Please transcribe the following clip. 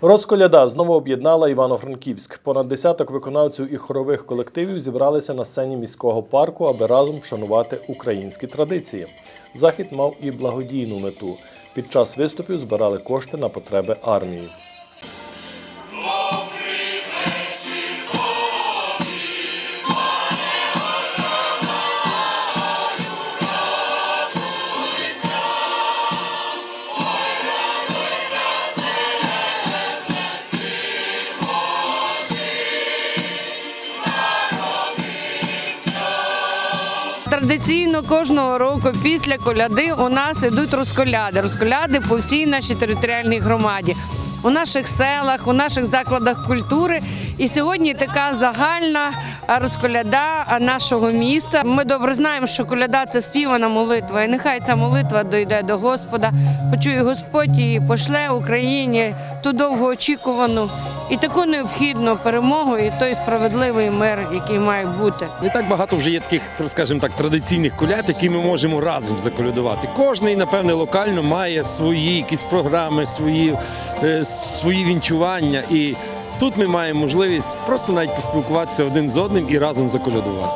Розколяда знову об'єднала Івано-Франківськ. Понад десяток виконавців і хорових колективів зібралися на сцені міського парку, аби разом вшанувати українські традиції. Захід мав і благодійну мету. Під час виступів збирали кошти на потреби армії. Традиційно кожного року після коляди у нас ідуть розколяди. Розколяди по всій нашій територіальній громаді. У наших селах, у наших закладах культури. І сьогодні така загальна розколяда нашого міста. Ми добре знаємо, що коляда це співана молитва. І нехай ця молитва дойде до Господа. Почує Господь і пошле Україні ту довгоочікувану і таку необхідну перемогу, і той справедливий мир, який має бути. Не так багато вже є таких, скажімо так, традиційних коляд, які ми можемо разом заколядувати. Кожний, напевне, локально має свої якісь програми, свої, е, свої вінчування. І тут ми маємо можливість просто навіть поспілкуватися один з одним і разом заколядувати.